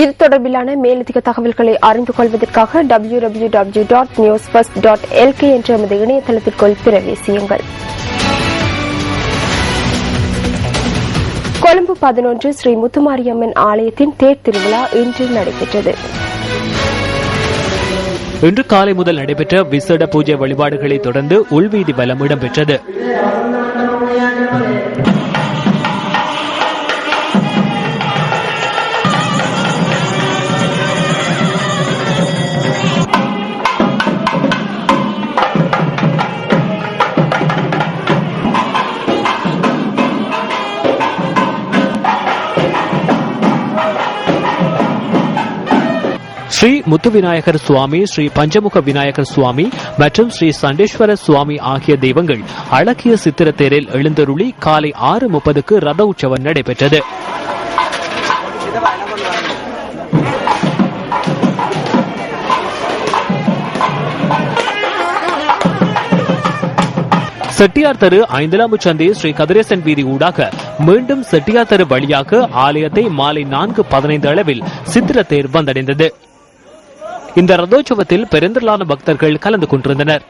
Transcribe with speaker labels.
Speaker 1: இது தொடர்பிலான மேலதிக தகவல்களை அறிந்து கொள்வதற்காக W W W dot news first dot LK என்ற எமது இணையதளத்திற்குள் பிரவேசியுங்கள் கொழும்பு பதினொன்று ஸ்ரீ முத்துமாரியம்மன் ஆலயத்தின் தேர் திருவிழா இன்று நடைபெற்றது.
Speaker 2: இன்று காலை முதல் நடைபெற்ற விசேட பூஜை வழிபாடுகளை தொடர்ந்து உள்வீதி வலம் இடம்பெற்றது. ஸ்ரீ முத்து விநாயகர் சுவாமி ஸ்ரீ பஞ்சமுக விநாயகர் சுவாமி மற்றும் ஸ்ரீ சண்டேஸ்வர சுவாமி ஆகிய தெய்வங்கள் அழகிய சித்திர தேரில் எழுந்தருளி காலை ஆறு முப்பதுக்கு ரத உற்சவம் நடைபெற்றது. செட்டியார் தெரு ஐந்தலாம்பு சந்தை ஸ்ரீ கதிரேசன் வீதி ஊடாக மீண்டும் செட்டியார் தெரு வழியாக ஆலயத்தை மாலை நான்கு பதினைந்து அளவில் சித்திர தேர் வந்தடைந்தது. இந்த ரதோற்சவத்தில் பெருந்திரளான பக்தர்கள் கலந்து கொண்டிருந்தனர்.